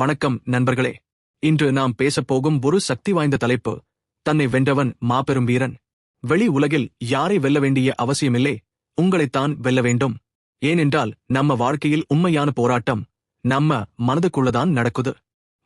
வணக்கம் நண்பர்களே. இன்று நாம் பேசப் போகும் ஒரு சக்தி வாய்ந்த தலைப்பு தன்னை வென்றவன் மாபெரும் வீரன். வெளி உலகில் யாரை வெல்ல வேண்டிய அவசியமில்லை உங்களைத்தான் வெல்ல வேண்டும். ஏனென்றால் நம்ம வாழ்க்கையில் உண்மையான போராட்டம் நம்ம மனதுக்குள்ளதான் நடக்குது.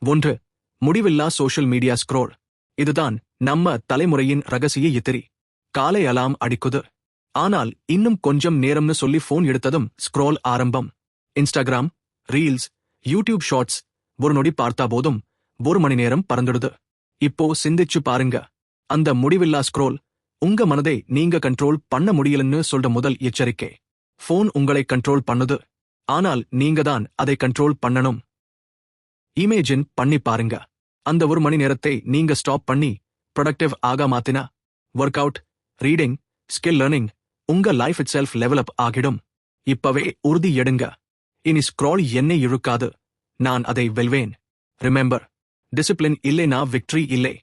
ஒன்று முடிவில்லா சோஷியல் மீடியா ஸ்க்ரோல். இதுதான் நம்ம தலைமுறையின் ரகசிய இத்திரி காலை அலாம் அடிக்குது. ஆனால் இன்னும் கொஞ்சம் நேரம்னு சொல்லி போன் எடுத்ததும் ஸ்க்ரோல் ஆரம்பம். இன்ஸ்டாகிராம் ரீல்ஸ் யூடியூப் ஷார்ட்ஸ் ஒரு நொடி பார்த்தா போதும். ஒரு மணி நேரம் பறந்துடுது. இப்போ சிந்திச்சு பாருங்க. அந்த முடிவில்லா ஸ்க்ரோல் உங்க மனதை நீங்க கண்ட்ரோல் பண்ண முடியலன்னு சொல்ற முதல் எச்சரிக்கை. போன் உங்களை கண்ட்ரோல் பண்ணுது. ஆனால் நீங்க தான் அதை கண்ட்ரோல் பண்ணணும். இமேஜின் பண்ணி பாருங்க. அந்த ஒரு மணி நேரத்தை நீங்க ஸ்டாப் பண்ணி ப்ரொடக்டிவ் ஆக மாத்தினா work out reading skill learning உங்க லைஃப் இட் செல்ஃப் டெவலப் ஆகிடும். இப்பவே உறுதி எடுங்க. இனி ஸ்க்ரால் என்னை இழுக்காது. நான் அதை வெல்வேன். ரிமெம்பர் டிசிப்ளின் இல்லைனா விக்டரி இல்லை.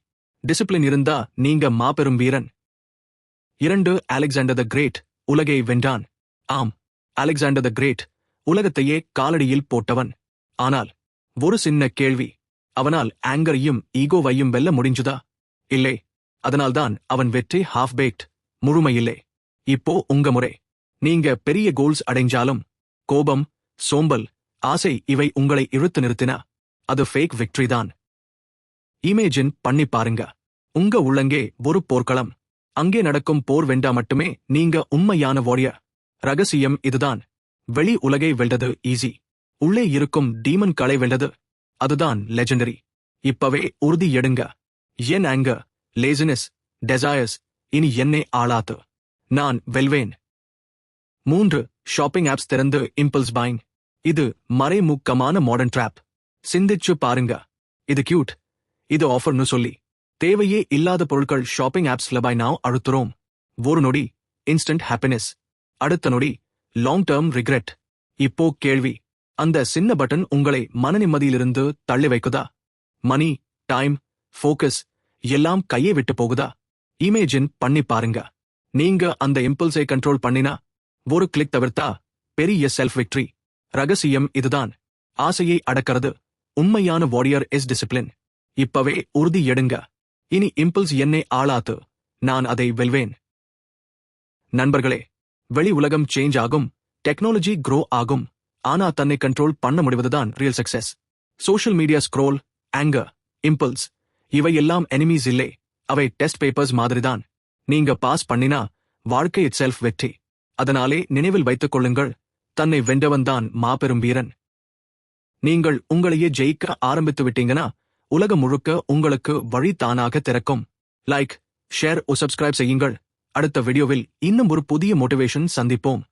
டிசிப்ளின் இருந்தா நீங்க மாபெரும் வீரன். இரண்டு அலெக்சாண்டர் த கிரேட் உலகை வென்றான். ஆம் அலெக்சாண்டர் த கிரேட் உலகத்தையே காலடியில் போட்டவன். ஆனால் ஒரு சின்ன கேள்வி அவனால் ஆங்கரையும் ஈகோவையும் வெல்ல முடிஞ்சுதா? இல்லை அதனால்தான் அவன் வெற்றி ஹாஃப் பேக்ட் முழுமையில்லை. இப்போ உங்க முறை. நீங்க பெரிய கோல்ஸ் அடைஞ்சாலும் கோபம் சோம்பல் ஆசை இவை உங்களை இழுத்து நிறுத்தினா. அது ஃபேக் விக்டரி தான். இமேஜின் பண்ணி பாருங்க. உங்க உள்ளங்கே ஒரு போர்க்களம். அங்கே நடக்கும் போர் வெண்டா மட்டுமே நீங்க உண்மையான வாரியர் ரகசியம் இதுதான். வெளி உலகை வெல்றது ஈஸி உள்ளே இருக்கும் டீமன் களை வெல்றது அதுதான் லெஜெண்டரி இப்பவே உறுதி எடுங்க. என் ஆங்க லேசினஸ் டெசையர்ஸ் இனி என்னை ஆளாத்து. நான் வெல்வேன். மூன்று ஷாப்பிங் ஆப்ஸ் திறந்து இம்பல்ஸ் பைங் இது மறைமுக்கமான மாடர்ன் ட்ராப் சிந்திச்சு பாருங்க. இது கியூட் இது ஆஃபர்னு சொல்லி. தேவையே இல்லாத பொருட்கள் ஷாப்பிங் ஆப்ஸ்ல பாய் நாவ் அழுத்துறோம். ஒரு நொடி இன்ஸ்டன்ட் ஹாப்பினஸ் அடுத்த நொடி லாங் டேர்ம் ரிக்ரெட் இப்போ கேள்வி. அந்த சின்ன பட்டன் உங்களை மன நிம்மதியிலிருந்து தள்ளி வைக்குதா? மணி டைம் ஃபோக்கஸ் எல்லாம் கையை விட்டு போகுதா? இமேஜின் பண்ணி பாருங்க. நீங்க அந்த இம்பல்ஸை கண்ட்ரோல் பண்ணினா ஒரு கிளிக் தவிர்த்தா பெரிய செல்ஃப் விக்டரி ரகசியம் இதுதான். ஆசையை அடக்கிறது. உண்மையான வாரியர் இஸ் டிசிப்ளின் இப்பவே உறுதி எடுங்க. இனி இம்பல்ஸ் என்னை ஆளாத்து. நான் அதை வெல்வேன். நண்பர்களே வெளி உலகம் சேஞ்ச் ஆகும். டெக்னாலஜி க்ரோ ஆகும். ஆனா தன்னை கண்ட்ரோல் பண்ண முடிவதுதான் real success social media scroll anger impulse இவையெல்லாம் எனிமீஸ் இல்லை. அவை டெஸ்ட் பேப்பர்ஸ் மாதிரிதான். நீங்க பாஸ் பண்ணினா வாழ்க்கை இட் செல்ஃப் வெற்றி. அதனாலே நினைவில் வைத்துக் கொள்ளுங்கள். தன்னை வென்றவன்தான் மாபெரும் வீரன். நீங்கள் உங்களையே ஜெயிக்க ஆரம்பித்து விட்டீங்கன்னா உலகம் முழுக்க உங்களுக்கு வழி தானாக திறக்கும். லைக் ஷேர் ஓ சப்ஸ்கிரைப் செய்யுங்கள். அடுத்த வீடியோவில் இன்னும் ஒரு புதிய மோட்டிவேஷன் சந்திப்போம்.